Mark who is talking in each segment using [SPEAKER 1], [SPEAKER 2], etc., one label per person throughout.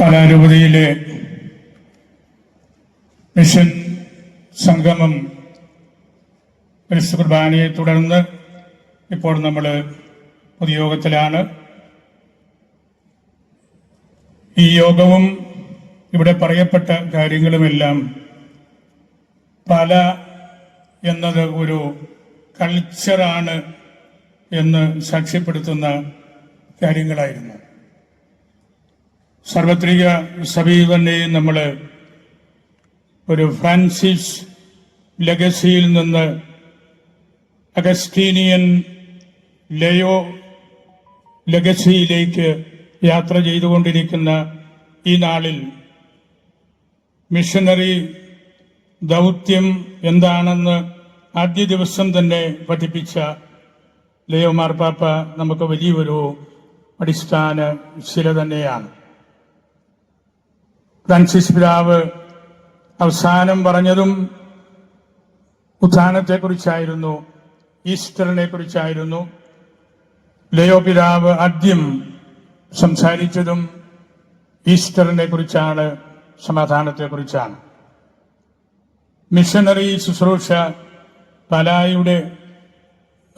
[SPEAKER 1] പാലാരൂപതയിലെ mission സംഗമം കുർബാനയെ തുടർന്ന് ഇപ്പോൾ നമ്മൾ പൊതുയോഗത്തിലാണ്. ഈ യോഗവും ഇവിടെ പറയപ്പെട്ട കാര്യങ്ങളുമെല്ലാം പല എന്നത് ഒരു കൾച്ചറാണ് എന്ന് സാക്ഷ്യപ്പെടുത്തുന്ന കാര്യങ്ങളായിരുന്നു. സാർവത്രിക സഭയിൽ നമ്മൾ ഒരു ഫ്രാൻസിസ് ലഗസിയിൽ നിന്ന് അഗസ്റ്റീനിയൻ ലയോ ലഗസിയിലേക്ക് യാത്ര ചെയ്തുകൊണ്ടിരിക്കുന്ന ഈ നാളിൽ മിഷനറി ദൗത്യം എന്താണെന്ന് ആദ്യ ദിവസം തന്നെ പഠിപ്പിച്ച ലയോ മാർപ്പാപ്പ നമുക്ക് വലിയൊരു അടിസ്ഥാന ശില തന്നെയാണ്. ഫ്രാൻസിസ് പിതാവ് അവസാനം പറഞ്ഞതും ഉത്ഥാനത്തെക്കുറിച്ചായിരുന്നു ഈസ്റ്ററിനെ കുറിച്ചായിരുന്നു ലയോ പിതാവ് ആദ്യം സംസാരിച്ചതും ഈസ്റ്ററിനെ കുറിച്ചാണ് സമാധാനത്തെ കുറിച്ചാണ് മിഷനറി ശുശ്രൂഷ പലായുടെ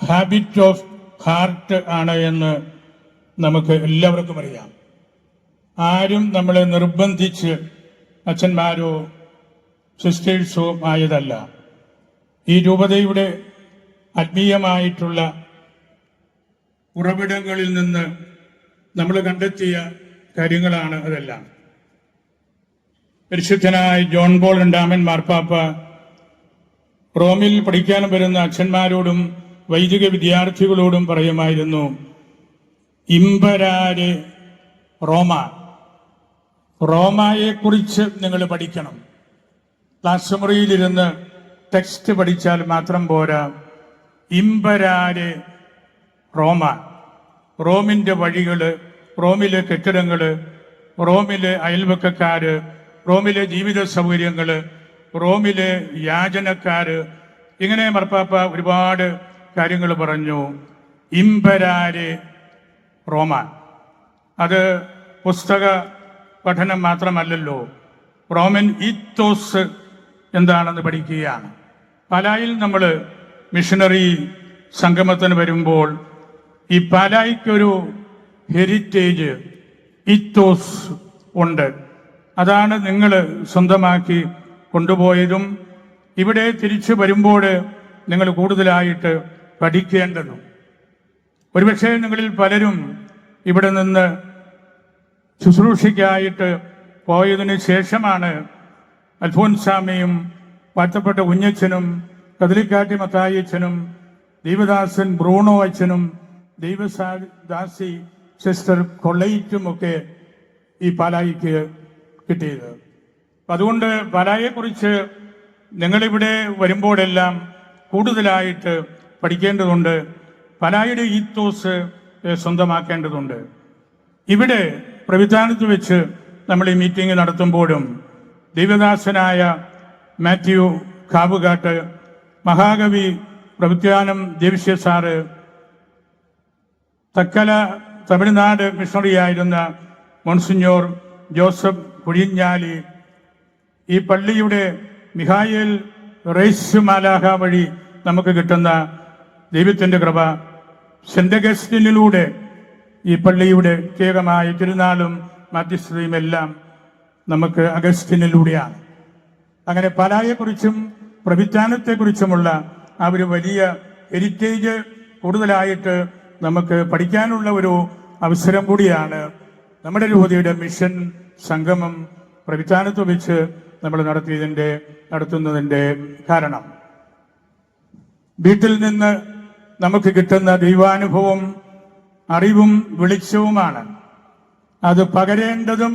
[SPEAKER 1] ഹാബിറ്റ് ഓഫ് ഹാർട്ട് ആണ് എന്ന് നമുക്ക് എല്ലാവർക്കും അറിയാം. ആരും നമ്മളെ നിർബന്ധിച്ച് അച്ഛന്മാരോ സിസ്റ്റേഴ്സോ ആയതല്ല. ഈ രൂപതയുടെ ആത്മീയമായിട്ടുള്ള ഉറവിടങ്ങളിൽ നിന്ന് നമ്മൾ കണ്ടെത്തിയ കാര്യങ്ങളാണ് അതെല്ലാം. പരിശുദ്ധനായ ജോൺ ബോൾ രണ്ടാമൻ മാർപ്പാപ്പ റോമിൽ പഠിക്കാൻ വരുന്ന അച്ഛന്മാരോടും വൈദിക വിദ്യാർത്ഥികളോടും പറയുമായിരുന്നു ഇമ്പരാര് റോമ. റോമായെക്കുറിച്ച് നിങ്ങൾ പഠിക്കണം. ക്ലാസ് മുറിയിലിരുന്ന് ടെക്സ്റ്റ് പഠിച്ചാൽ മാത്രം പോരാ. ഇമ്പരാര് റോമ. റോമിന്റെ വഴികൾ റോമിലെ കെട്ടിടങ്ങൾ റോമിലെ അയൽവക്കക്കാര് റോമിലെ ജീവിത സൗകര്യങ്ങൾ റോമിലെ യാചനക്കാര്. ഇങ്ങനെ മർപ്പാപ്പ ഒരുപാട് കാര്യങ്ങൾ പറഞ്ഞു. ഇമ്പരാര് റോമ. അത് പുസ്തക പഠനം മാത്രമല്ലല്ലോ. റോമൻ ഇത്തോസ് എന്താണെന്ന് പഠിക്കുകയാണ്. പാലായിൽ നമ്മൾ മിഷണറി സംഗമത്തിന് വരുമ്പോൾ ഈ പാലായിക്കൊരു ഹെരിറ്റേജ് ഇത്തോസ് ഉണ്ട്. അതാണ് നിങ്ങൾ സ്വന്തമാക്കി കൊണ്ടുപോയതും ഇവിടെ തിരിച്ചു വരുമ്പോൾ നിങ്ങൾ കൂടുതലായിട്ട് പഠിക്കേണ്ടതും. ഒരുപക്ഷെ നിങ്ങളിൽ പലരും ഇവിടെ നിന്ന് ശുശ്രൂഷയ്ക്കായിട്ട് പോയതിന് ശേഷമാണ് അൽഫോൻസാമയും വാഴ്ത്തപ്പെട്ട കുഞ്ഞച്ഛനും കതിലിക്കാട്ടി മത്തായച്ചനും ദീപദാസൻ ബ്രൂണോ അച്ഛനും ദൈവദാസി സിസ്റ്റർ കൊള്ളയിറ്റുമൊക്കെ ഈ പാലായിക്ക് കിട്ടിയത്. അതുകൊണ്ട് പാലായെക്കുറിച്ച് നിങ്ങളിവിടെ വരുമ്പോഴെല്ലാം കൂടുതലായിട്ട് പഠിക്കേണ്ടതുണ്ട്. പാലായുടെ ഈത്തോസ് സ്വന്തമാക്കേണ്ടതുണ്ട്. ഇവിടെ പ്രവിധാനത്ത് വെച്ച് നമ്മൾ ഈ മീറ്റിംഗ് നടത്തുമ്പോഴും ദൈവദാസനായ മാത്യു കാവുകാട്ട് മഹാകവി പ്രവിധാനം ദേവിശ്യ സാറ് തക്കല തമിഴ്നാട് മിഷണറിയായിരുന്ന മോൺസിഞ്ഞോർ ജോസഫ് കുഴിഞ്ഞാലി ഈ പള്ളിയുടെ മിഹായേൽ റേസ് മാലാഹ വഴി നമുക്ക് കിട്ടുന്ന ദൈവത്തിന്റെ കൃപ സെന്റ് അഗസ്റ്റിനിലൂടെ ഈ പള്ളിയുടെ പ്രത്യേകമായ തിരുനാളും മധ്യസ്ഥതയും എല്ലാം നമുക്ക് അഗസ്റ്റിനിലൂടെയാണ്. അങ്ങനെ പലായെക്കുറിച്ചും പ്രവിധാനത്തെക്കുറിച്ചുമുള്ള ആ ഒരു വലിയ ഹെരിറ്റേജ് കൂടുതലായിട്ട് നമുക്ക് പഠിക്കാനുള്ള ഒരു അവസരം കൂടിയാണ് നമ്മുടെ രൂപതയുടെ മിഷൻ സംഗമം പ്രവിധാനത്ത് വെച്ച് നമ്മൾ നടത്തിയതിന്റെ നടത്തുന്നതിന്റെ കാരണം. വീട്ടിൽ നിന്ന് നമുക്ക് കിട്ടുന്ന ദൈവാനുഭവം അറിവും വെളിച്ചവുമാണ്. അത് പകരേണ്ടതും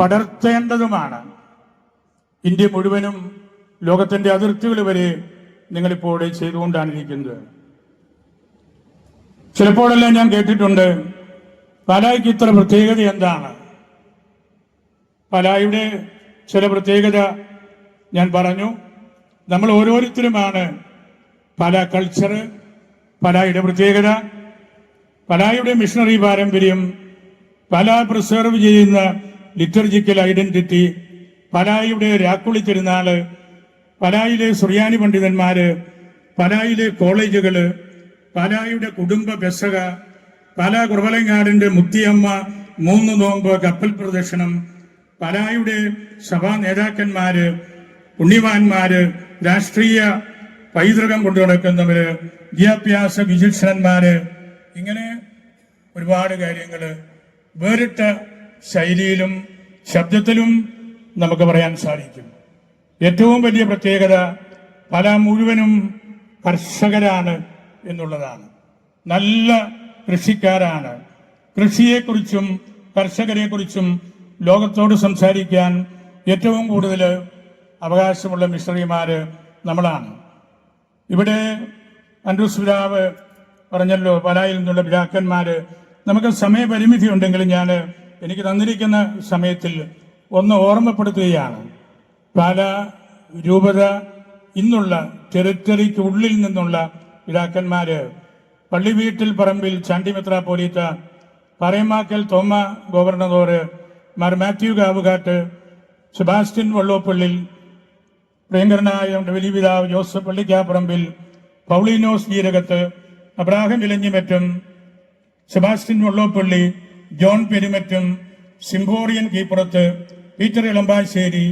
[SPEAKER 1] പടർത്തേണ്ടതുമാണ്. ഇന്ത്യ മുഴുവനും ലോകത്തിന്റെ അതിർത്തികൾ വരെ നിങ്ങളിപ്പോൾ ചെയ്തുകൊണ്ടാണ് ഇരിക്കുന്നത് ചിലപ്പോഴെല്ലാം ഞാൻ കേട്ടിട്ടുണ്ട് പലായ്ക്ക് ഇത്ര പ്രത്യേകത എന്താണ്? പലായുടെ ചില പ്രത്യേകത ഞാൻ പറഞ്ഞു. നമ്മൾ ഓരോരുത്തരുമാണ് പല കൾച്ചർ പലായുടെ പ്രത്യേകത. പലായുടെ മിഷണറി പാരമ്പര്യം പല പ്രിസർവ് ചെയ്യുന്ന ലിറ്റർജിക്കൽ ഐഡന്റിറ്റി പലായുടെ രാക്കുളി തിരുനാൾ പലായിലെ സുറിയാനി പണ്ഡിതന്മാര് പലായിലെ കോളേജുകൾ പലായുടെ കുടുംബ ബസക പല കുറവലങ്ങാടിന്റെ മുത്തിയമ്മ മൂന്ന് നോമ്പ് കപ്പൽ പ്രദർശനം പലായുടെ സഭാ നേതാക്കന്മാര് പുണ്യവാന്മാര് രാഷ്ട്രീയ പൈതൃകം കൊണ്ടു നടക്കുന്നവര് വിദ്യാഭ്യാസ വിചക്ഷണന്മാര് ഇങ്ങനെ ഒരുപാട് കാര്യങ്ങൾ വേറിട്ട ശൈലിയിലും ശബ്ദത്തിലും നമുക്ക് പറയാൻ സാധിക്കും. ഏറ്റവും വലിയ പ്രത്യേകത പല മുഴുവനും കർഷകരാണ് എന്നുള്ളതാണ്. നല്ല കൃഷിക്കാരാണ്. കൃഷിയെക്കുറിച്ചും കർഷകരെക്കുറിച്ചും ലോകത്തോട് സംസാരിക്കാൻ ഏറ്റവും കൂടുതൽ അവകാശമുള്ള മിഷണറിമാര് നമ്മളാണ്. ഇവിടെ അൻഡ്രൂസ് പറഞ്ഞല്ലോ പലായിൽ നിന്നുള്ള പിതാക്കന്മാര് നമുക്ക് സമയപരിമിതി ഉണ്ടെങ്കിലും ഞാൻ എനിക്ക് തന്നിരിക്കുന്ന സമയത്തിൽ ഒന്ന് ഓർമ്മപ്പെടുത്തുകയാണ്. പല രൂപത ഇന്നുള്ള ടെറിറ്ററിക്ക് ഉള്ളിൽ നിന്നുള്ള പിതാക്കന്മാര് പള്ളി വീട്ടിൽ പറമ്പിൽ ചാണ്ടിമിത്ര പോലീത്ത പറയമാക്കൽ തോമ ഗവർണറോറ് മാർ മാത്യു കാവുകാട്ട് സെബാസ്റ്റ്യൻ വള്ളോപ്പള്ളിൽ പ്രിയങ്കരനായ വലിയ പിതാവ് Joseph Pallikaparampil Paulinose Jeerakath Abraham Elanjimattom Sebastian Vallopilly John Perumattam Symphorian Keeppurath Peter Elampassery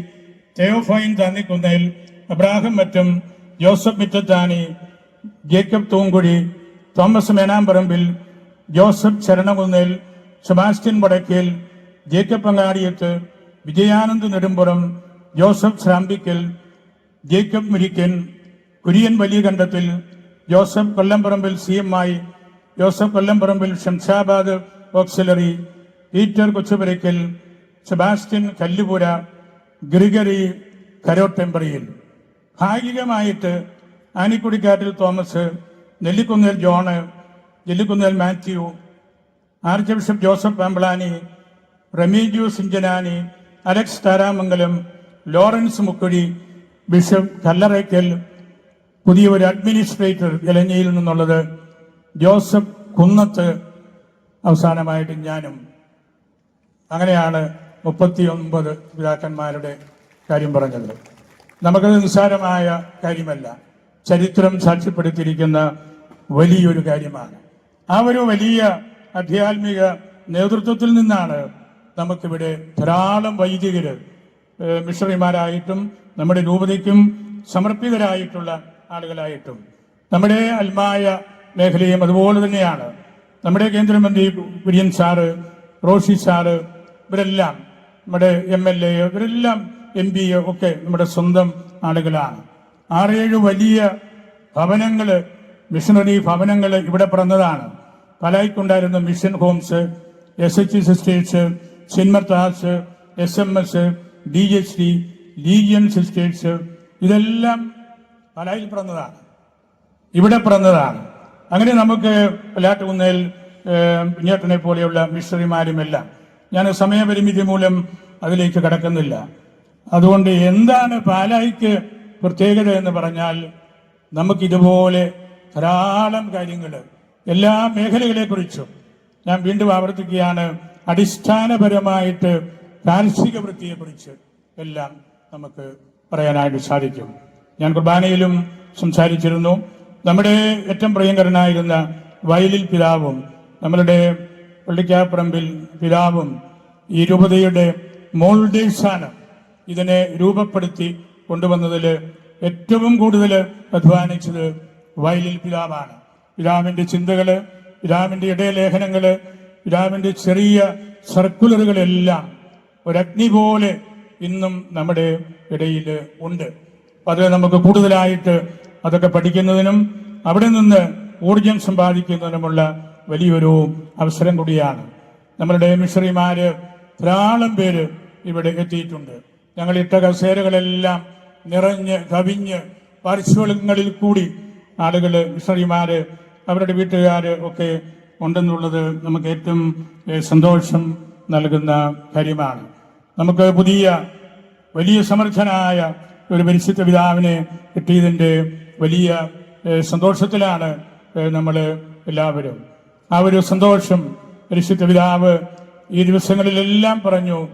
[SPEAKER 1] Theophane Thannikunnel Abraham Mattam Joseph Mittathani Jacob Thoomkuzhy Thomas Menamparampil Joseph Saranakunnel Sebastian Vadakel Jacob Angadiath Vijayanand Nedumpuram Joseph Srampickal Jacob Murickan Kurian Valiyakandathil Joseph Kollamparampil C M ആയി Joseph Kollamparampil Shamshabad auxiliary Peter Kochupurackal Sebastian Kallupura Gregory Karottemprayil ഭാഗികമായിട്ട് Anikuzhikattil Thomas Nellikunnel John Nellikunnel Mathew archbishop Joseph Pamplany റമീജു സിഞ്ചനാനി Alex Tharamangalam Lawrence Mukkuzhy bishop Kallarakal പുതിയ ഒരു administrator ഇലഞ്ഞയിൽ നിന്നുള്ളത് Joseph കുന്നത്ത്. അവസാനമായിട്ട് ഞാനും. അങ്ങനെയാണ് മുപ്പത്തിയൊൻപത് പിതാക്കന്മാരുടെ കാര്യം പറഞ്ഞത്. നമുക്കത് നിസ്സാരമായ കാര്യമല്ല. ചരിത്രം സാക്ഷ്യപ്പെടുത്തിയിരിക്കുന്ന വലിയൊരു കാര്യമാണ്. ആ ഒരു വലിയ ആധ്യാത്മിക നേതൃത്വത്തിൽ നിന്നാണ് നമുക്കിവിടെ ധാരാളം വൈദികര് ഏഹ് മിഷണറിമാരായിട്ടും നമ്മുടെ രൂപതയ്ക്കും സമർപ്പിതരായിട്ടുള്ള ആളുകളായിട്ടും. നമ്മുടെ അൽമായ മേഖലയും അതുപോലെ തന്നെയാണ്. നമ്മുടെ കേന്ദ്രമന്ത്രി കുര്യൻ സാറ് റോഷി സാറ് ഇവരെല്ലാം നമ്മുടെ എം എൽ എ ഇവരെല്ലാം എം പി ഒക്കെ നമ്മുടെ സ്വന്തം ആളുകളാണ്. ആറേഴ് വലിയ ഭവനങ്ങൾ മിഷണറി ഭവനങ്ങൾ ഇവിടെ പിറന്നതാണ്. പലായിക്കുണ്ടായിരുന്ന mission homes S H sisters സിൻമർത്താസ് S M S D H D legion sisters. ഇതെല്ലാം പലായിൽ പിറന്നതാണ്. ഇവിടെ പിറന്നതാണ്. അങ്ങനെ നമുക്ക് പലാട്ടുകുന്നേൽ പിഞ്ഞേട്ടനെ പോലെയുള്ള മിഷണറിമാരുമെല്ലാം ഞാൻ സമയപരിമിതി മൂലം അതിലേക്ക് കടക്കുന്നില്ല. അതുകൊണ്ട് എന്താണ് പാലായിക്ക് പ്രത്യേകത എന്ന് പറഞ്ഞാൽ നമുക്കിതുപോലെ ധാരാളം കാര്യങ്ങൾ എല്ലാ മേഖലകളെ കുറിച്ചും ഞാൻ വീണ്ടും ആവർത്തിക്കുകയാണ്. അടിസ്ഥാനപരമായിട്ട് കാർഷിക വൃത്തിയെക്കുറിച്ച് എല്ലാം നമുക്ക് പറയാനായിട്ട് സാധിക്കും. ഞാൻ കുർബാനയിലും സംസാരിച്ചിരുന്നു. നമ്മുടെ ഏറ്റവും പ്രിയങ്കരനായിരുന്ന വയലിൽ പിതാവും നമ്മളുടെ പള്ളിക്കാപ്പറമ്പിൽ പിതാവും ഈ രൂപതയുടെ മോൾഡേഴ്സാണ് ഇതിനെ രൂപപ്പെടുത്തി കൊണ്ടുവന്നതിൽ ഏറ്റവും കൂടുതൽ അധ്വാനിച്ചത് വയലിൽ പിതാവാണ്. പിതാവിന്റെ ചിന്തകൾ പിതാവിന്റെ ഇടയലേഖനങ്ങൾ പിതാവിന്റെ ചെറിയ സർക്കുലറുകളെല്ലാം ഒരഗ്നി പോലെ ഇന്നും നമ്മുടെ ഇടയിൽ ഉണ്ട്. അത് നമുക്ക് കൂടുതലായിട്ട് അതൊക്കെ പഠിക്കുന്നതിനും അവിടെ നിന്ന് ഊർജം സമ്പാദിക്കുന്നതിനുമുള്ള വലിയൊരു അവസരം കൂടിയാണ്. നമ്മളുടെ മിഷറിമാര് ധാരാളം പേര് ഇവിടെ എത്തിയിട്ടുണ്ട്. ഞങ്ങൾ ഇട്ട കസേരകളെല്ലാം നിറഞ്ഞ് കവിഞ്ഞ് പാർശ്വങ്ങളിൽ കൂടി ആളുകൾ മിഷറിമാര് അവരുടെ വീട്ടുകാർ ഒക്കെ ഉണ്ടെന്നുള്ളത് നമുക്ക് ഏറ്റവും സന്തോഷം നൽകുന്ന കാര്യമാണ്. നമുക്ക് പുതിയ വലിയ സമർത്ഥനായ ഒരു പരിശുദ്ധ പിതാവിനെ കിട്ടിയതിന്റെ വലിയ സന്തോഷത്തിലാണ് നമ്മൾ എല്ലാവരും. ആ ഒരു സന്തോഷം പരിശുദ്ധ പിതാവ് ഈ ദിവസങ്ങളിലെല്ലാം പറഞ്ഞു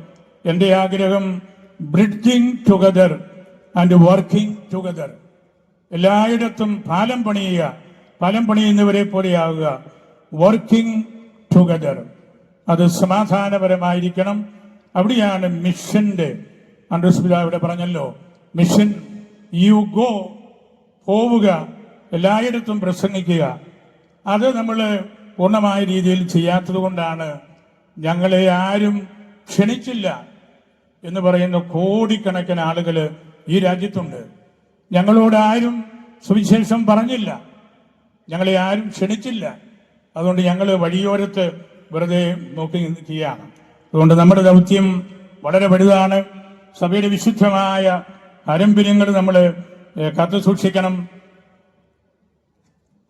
[SPEAKER 1] എന്റെ ആഗ്രഹം bridging together and working together. എല്ലായിടത്തും പാലം പണിയുക പാലം പണിയുന്നവരെ പോലെയാവുക. Working together. അത് സമാധാനപരമായിരിക്കണം. അവിടെയാണ് മിഷന്റെ അണ്ടർസ്പിത ഇവിടെ പറഞ്ഞല്ലോ മിഷൻ യു ഗോ പോവുക എല്ലായിടത്തും പ്രസംഗിക്കുക. അത് നമ്മൾ പൂർണമായ രീതിയിൽ ചെയ്യാത്തത് കൊണ്ടാണ് ഞങ്ങളെ ആരും ക്ഷണിച്ചില്ല എന്ന് പറയുന്ന കോടിക്കണക്കിന് ആളുകൾ ഈ രാജ്യത്തുണ്ട്. ഞങ്ങളോട് ആരും സുവിശേഷം പറഞ്ഞില്ല. ഞങ്ങളെ ആരും ക്ഷണിച്ചില്ല. അതുകൊണ്ട് ഞങ്ങൾ വഴിയോരത്ത് വെറുതെ നോക്കി നിൽക്കുകയാണ്. അതുകൊണ്ട് നമ്മുടെ ദൗത്യം വളരെ വലുതാണ്. സഭയുടെ വിശുദ്ധമായ പാരമ്പര്യങ്ങൾ നമ്മൾ കാത്തു സൂക്ഷിക്കണം.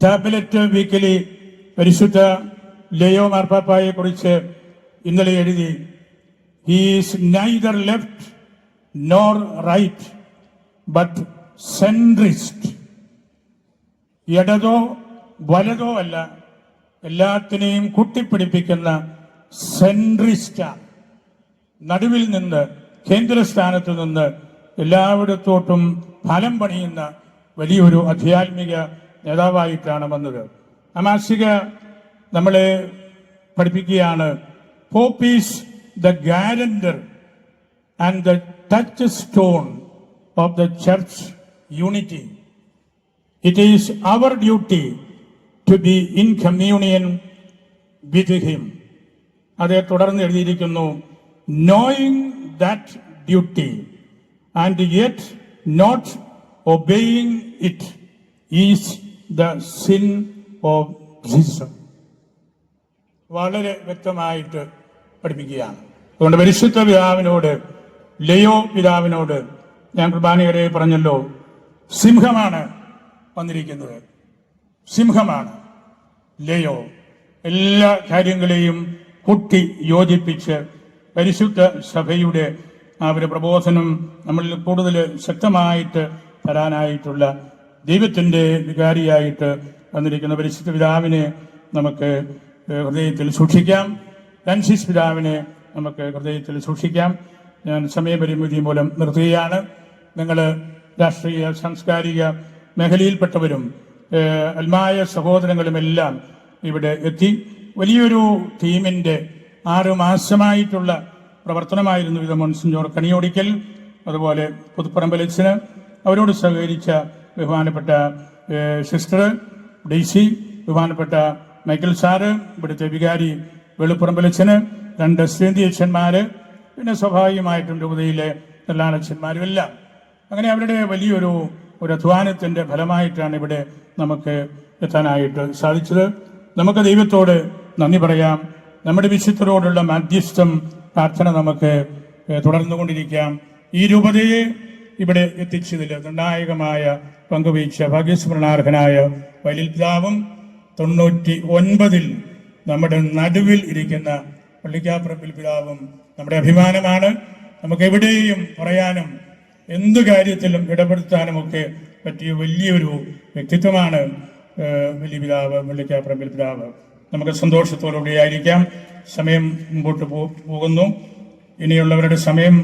[SPEAKER 1] ടാബ്ലറ്റ് വീക്കിലി പരിശുദ്ധ ലയോ മാർപ്പാപ്പായെ കുറിച്ച് ഇന്നലെ എഴുതി he's neither left nor right but centrist ഇടതോ വലതോ അല്ല എല്ലാത്തിനെയും കൂട്ടിപ്പിടിപ്പിക്കുന്ന സെൻട്രിസ്റ്റ നടുവിൽ നിന്ന് കേന്ദ്രസ്ഥാനത്ത് നിന്ന് എല്ലായിടത്തോട്ടും ഫലം പണിയുന്ന വലിയൊരു അധ്യാത്മിക നേതാവായിട്ടാണ് വന്നത്. അമാസിക മാസിക നമ്മളെ പഠിപ്പിക്കുകയാണ് pope's the guarantor and the touchstone of the church unity it is our duty to be in communion with him അതേ തുടർന്ന് എഴുതിയിരിക്കുന്നു knowing that duty and yet not obeying it is the sin of Jesus വളരെ വ്യക്തമായിട്ട് പഠിപ്പിക്കുകയാണ്. അതുകൊണ്ട് പരിശുദ്ധ പിതാവിനോട് ലയോ പിതാവിനോട് ഞാൻ കുർബാനയുടെ പറഞ്ഞല്ലോ സിംഹമാണ് വന്നിരിക്കുന്നത്. സിംഹമാണ്. ലയോ എല്ലാ കാര്യങ്ങളെയും കൂട്ടി യോജിപ്പിച്ച് പരിശുദ്ധ സഭയുടെ ആ ഒരു പ്രബോധനം നമ്മളിൽ കൂടുതൽ ശക്തമായിട്ട് തരാനായിട്ടുള്ള ദൈവത്തിന്റെ വികാരിയായിട്ട് വന്നിരിക്കുന്ന പരിശുദ്ധ പിതാവിനെ നമുക്ക് ഹൃദയത്തിൽ സൂക്ഷിക്കാം. കൻസിസ് പിതാവിനെ നമുക്ക് ഹൃദയത്തിൽ സൂക്ഷിക്കാം. ഞാൻ സമയപരിമിതി മൂലം നിർത്തുകയാണ്. നിങ്ങൾ രാഷ്ട്രീയ സാംസ്കാരിക മേഖലയിൽപ്പെട്ടവരും അൽമായ സഹോദരങ്ങളുമെല്ലാം ഇവിടെ എത്തി. വലിയൊരു ടീമിന്റെ ആറ് മാസമായിട്ടുള്ള പ്രവർത്തനമായിരുന്നു ഇത് മോൺസിഞ്ഞോർ കണിയോടിക്കൽ അതുപോലെ പുതുപ്പറമ്പലച്ചന്. അവരോട് സഹകരിച്ച ബഹുമാനപ്പെട്ട സിസ്റ്റർ ഡെയ്സി ബഹുമാനപ്പെട്ട മൈക്കിൾ സാറ് ഇവിടുത്തെ വികാരി വെളുപ്പുറമ്പലച്ചന് രണ്ട് അച്ഛന്മാര് പിന്നെ സ്വാഭാവികമായിട്ടും രൂപതയിലെ തല്ലാളച്ചന്മാരും എല്ലാം അങ്ങനെ അവരുടെ വലിയൊരു ഒരു അധ്വാനത്തിന്റെ ഫലമായിട്ടാണ് ഇവിടെ നമുക്ക് എത്താനായിട്ട് സാധിച്ചത്. നമുക്ക് ദൈവത്തോട് നന്ദി പറയാം. നമ്മുടെ വിശുദ്ധരോടുള്ള മാധ്യസ്ഥം പ്രാർത്ഥന നമുക്ക് തുടർന്നു തുടർന്നുകൊണ്ടിരിക്കാം. ഈ രൂപതയെ ഇവിടെ എത്തിച്ചതിൽ നിർണായകമായ പങ്കുവഹിച്ച ഭാഗ്യസ്മരണാർഹനായ വലിൽ പിതാവും തൊണ്ണൂറ്റി ഒൻപതിൽ നമ്മുടെ നടുവിൽ ഇരിക്കുന്ന പള്ളിക്കാപ്പുറപ്പിൽ പിതാവും നമ്മുടെ അഭിമാനമാണ്. നമുക്ക് എവിടെയും പറയാനും എന്ത് കാര്യത്തിലും ഇടപെടുത്താനും ഒക്കെ പറ്റിയ വലിയൊരു വ്യക്തിത്വമാണ് വലിയ പിതാവ് പള്ളിക്കാപ്പുറപ്പിൽ പിതാവ്. നമുക്ക് സന്തോഷത്തോടുകൂടി ആയിരിക്കാം സമയം മുമ്പോട്ട് പോകുന്നു. ഇനിയുള്ളവരുടെ സമയം